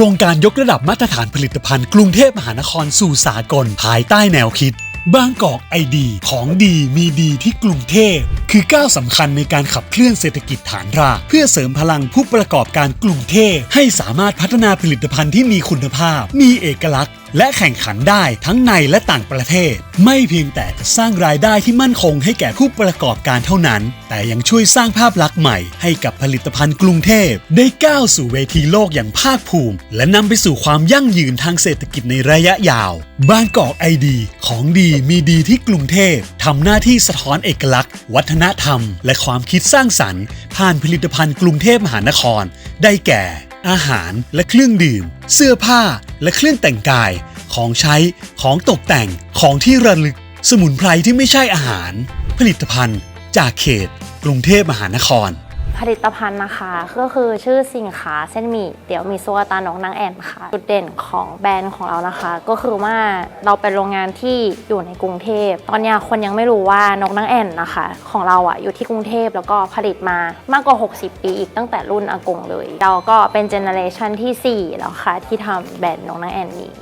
ครงการยกระดับมาตรฐานผลิตภัณฑ์กรุงเทพมหานครสู่สากลภายใต้แนวคิด บางกอกไอดี ของดีมีดีที่กรุงเทพ คือก้าวสำคัญในการขับเคลื่อนเศรษฐกิจฐานรากเพื่อเสริมพลังผู้ประกอบการกรุงเทพให้สามารถพัฒนาผลิตภัณฑ์ที่มีคุณภาพ มีเอกลักษณ์ และแข่งขันได้ทั้งในและต่างประเทศ ไม่เพียงแต่จะสร้างรายได้ที่มั่นคงให้แก่ผู้ประกอบการเท่านั้น แต่ยังช่วยสร้างภาพลักษณ์ใหม่ให้กับผลิตภัณฑ์กรุงเทพ ได้ก้าวสู่เวทีโลกอย่างภาคภูมิ และนำไปสู่ความยั่งยืนทางเศรษฐกิจในระยะยาวบางกอกไอดี ของดีมีดีที่กรุงเทพทำหน้าที่สะท้อนเอกลักษณ์ วัฒนธรรม และความคิดสร้างสรรค์ ผ่านผลิตภัณฑ์กรุงเทพมหานคร ได้แก่ อาหารและเครื่องดื่ม เสื้อผ้าและเครื่องแต่งกาย ของใช้ของตกแต่งของที่ระลึก สมุนไพรที่ไม่ใช่อาหาร ผลิตภัณฑ์จากเขต กรุงเทพมหานคร ผลิตภัณฑ์นะคะ ก็คือชื่อสินค้าเส้นหมี่เดี๋ยวมีซัวตาน้องนางแอนค่ะ จุดเด่นของแบรนด์ของเรานะคะ ก็คือว่าเราเป็นโรงงานที่อยู่ในกรุงเทพ ตอนนี้คนยังไม่รู้ว่านกนางแอนนะคะ ของเราอะอยู่ที่กรุงเทพแล้วก็ผลิตมามากกว่า 60 ปีอีกตั้งแต่รุ่นอากงเลย เราก็เป็นเจเนอเรชันที่ 4 แล้วค่ะ ที่ทำแบรนด์นกนางแอนนี้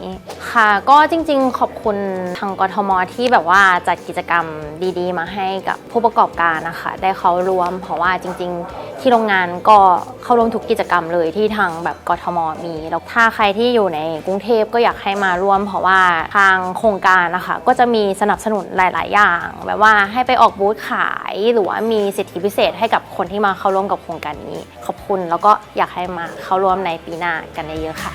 ค่ะ ก็จริงๆ ขอบคุณทางกทมที่แบบว่าจัดกิจกรรมดีๆ มาให้กับผู้ประกอบการนะคะ ได้เขารวมเพราะว่าจริง ๆที่โรงงานก็เข้าร่วมทุกกิจกรรมเลยที่ทางแบบกทมมีแล้วถ้าใครที่อยู่ในกรุงเทพก็อยากให้มาร่วม เพราะว่าทางโครงการนะคะก็จะมีสนับสนุนหลาย ๆ อย่าง แบบว่าให้ไปออกบูธขายหรือว่ามีสิทธิพิเศษให้กับคนที่มาเข้าร่วมกับโครงการนี้ ขอบคุณแล้วก็อยากให้มาเข้าร่วมในปีหน้ากันเยอะๆค่ะ